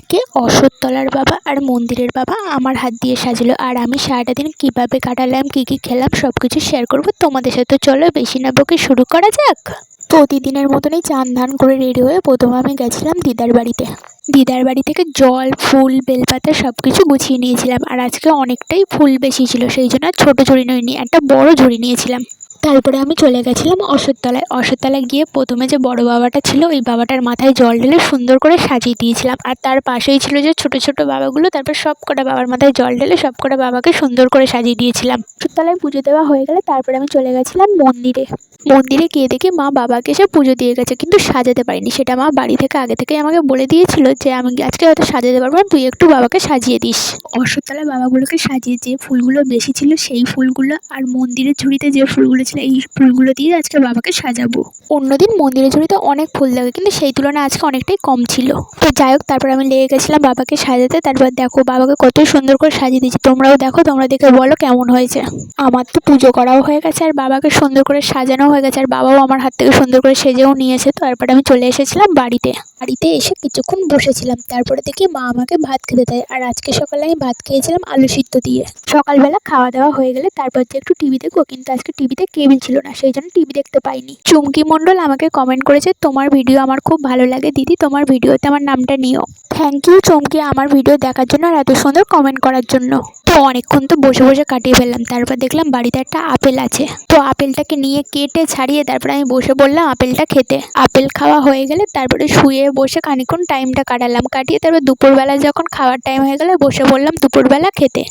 আজকে অশোকতলার বাবা আর মন্দিরের বাবা আমার হাত দিয়ে সাজালো। আর আমি সারাটা দিন কীভাবে কাটালাম, কী কী খেলাম সব কিছু শেয়ার করব তোমাদের সাথে। চলো বেশি না বকে শুরু করা যাক। প্রতিদিনের মতনই চান ধান করে রেডি হয়ে প্রথমে আমি গেছিলাম দিদার বাড়িতে। দিদার বাড়ি থেকে জল, ফুল, বেলপাতা সব কিছু গুছিয়ে নিয়েছিলাম। আর আজকে অনেকটাই ফুল বেশি ছিল, সেই জন্য ছোটো ঝুড়ি নিইনি একটা বড় ঝুড়ি নিয়েছিলাম। তারপরে আমি চলে গেছিলাম অশোরতলায় অশোরতলায় গিয়ে প্রথমে যে বড় বাবাটা ছিল, ওই বাবাটার মাথায় জল ঢেলে সুন্দর করে সাজিয়ে দিয়েছিলাম। আর তার পাশেই ছিল যে ছোট ছোট বাবাগুলো, তারপর সব কটা বাবার মাথায় জল ঢেলে সব কটা বাবাকে সুন্দর করে সাজিয়ে দিয়েছিলাম। অশোরতলায় পুজো দেওয়া হয়ে গেলে তারপরে আমি চলে গেছিলাম মন্দিরে। মন্দিরে গিয়ে দেখি মা বাবাকে এসে পুজো দিয়ে গেছে কিন্তু সাজাতে পারিনি। সেটা মা বাড়ি থেকে আগে থেকেই আমাকে বলে দিয়েছিল যে আমি আজকে হয়তো সাজাতে পারব না তুই একটু বাবাকে সাজিয়ে দিস। অশ্বতলা বাবাগুলোকে সাজিয়ে যে ফুলগুলো বেশি ছিল সেই ফুলগুলো আর মন্দিরের ঝুড়িতে যে ফুলগুলো ছিল এই ফুলগুলো দিয়ে আজকে বাবাকে সাজাবো। অন্যদিন মন্দিরের ঝুড়িতে অনেক ফুল লাগে কিন্তু সেই তুলনায় আজকে অনেকটাই কম ছিল। তো যাই হোক তারপর আমি লেগে গেছিলাম বাবাকে সাজাতে। তারপর দেখো বাবাকে কত সুন্দর করে সাজিয়ে দিয়েছি। তোমরাও দেখো তোমরা দেখে বলো কেমন হয়েছে। আমার তো পুজো করাও হয়ে গেছে আর বাবাকে সুন্দর করে সাজানো হয়ে গেছে, আর বাবাও আমার হাত থেকে সুন্দর করে সেজেও নিয়েছে। তো তারপরে আমি চলে এসেছিলাম বাড়িতে। বাড়িতে এসে কিছুক্ষণ বসেছিলাম। তারপরে দেখি মা আমাকে ভাত খেতে দেয়। আর আজকে সকালে আমি ভাত খেয়েছিলাম আলু সিদ্ধ দিয়ে। সকালবেলা খাওয়া দাওয়া হয়ে গেলে তারপর যে একটু টিভি দেখব, কিন্তু আজকে টিভিতে কেবিল ছিল না, সেই জন্য টিভি দেখতে পাইনি। চুমকি মণ্ডল আমাকে কমেন্ট করেছে, তোমার ভিডিও আমার খুব ভালো লাগে, দিদি। তোমার ভিডিওতে আমার নামটা নিও। থ্যাংক ইউ চমকি আমার ভিডিও দেখার জন্য আর এত সুন্দর কমেন্ট করার জন্য। তো অনেকক্ষণ তো বসে বসে কাটিয়ে ফেললাম, তারপর দেখলাম বাড়িতে একটা আপেল আছে। তো আপেলটাকে নিয়ে কেটে ছাড়িয়ে তারপরে আমি বসে বললাম আপেলটা খেতে। আপেল খাওয়া হয়ে গেলে তারপরে শুয়ে বসে খানিকক্ষণ টাইমটা কাটালাম। কাটিয়ে তারপর দুপুরবেলা যখন খাওয়ার টাইম হয়ে গেলে বসে বললাম দুপুরবেলা খেতে।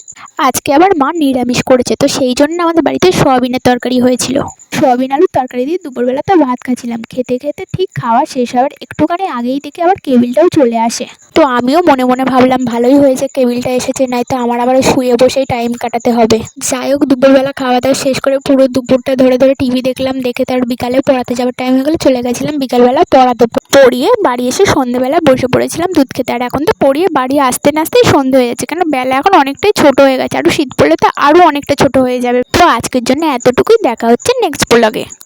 আজকে আবার মা নিরামিষ করেছে, তো সেই জন্য আমাদের বাড়িতে সোয়াবিনের তরকারি হয়েছিল। সোয়াবিন আলুর তরকারি দিয়ে দুপুরবেলা তো ভাত খাচ্ছিলাম। খেতে খেতে ঠিক খাওয়া শেষ হওয়ার একটুখানি আগেই দেখি আবার কেবিলটাও চলে আসে। তো আমিও মনে মনে ভাবলাম, ভালোই হয়েছে কেবিলটা এসেছে নাই নয়তো আমার আবার শুয়ে বসেই টাইম কাটাতে হবে। যাই হোক, দুপুরবেলা খাওয়া দাওয়া শেষ করে পুরো দুপুরটা ধরে ধরে টিভি দেখলাম, দেখে তার বিকালে পড়াতে যাওয়ার টাইম হয়ে গেলে, চলে গেছিলাম বিকালবেলা পড়াতে পড়িয়ে বাড়ি এসে সন্ধেবেলা বসে পড়েছিলাম দুধ খেতে। আর এখন তো পড়িয়ে বাড়ি আসতে না আসতেই সন্ধে হয়ে যাচ্ছে, কেন বেলা এখন অনেকটাই ছোট হয়ে গেছে আরও শীত পড়লে তো আরও অনেকটা ছোট হয়ে যাবে। তো আজকের জন্য এতটুকুই, দেখা হচ্ছে নেক্সট polaqués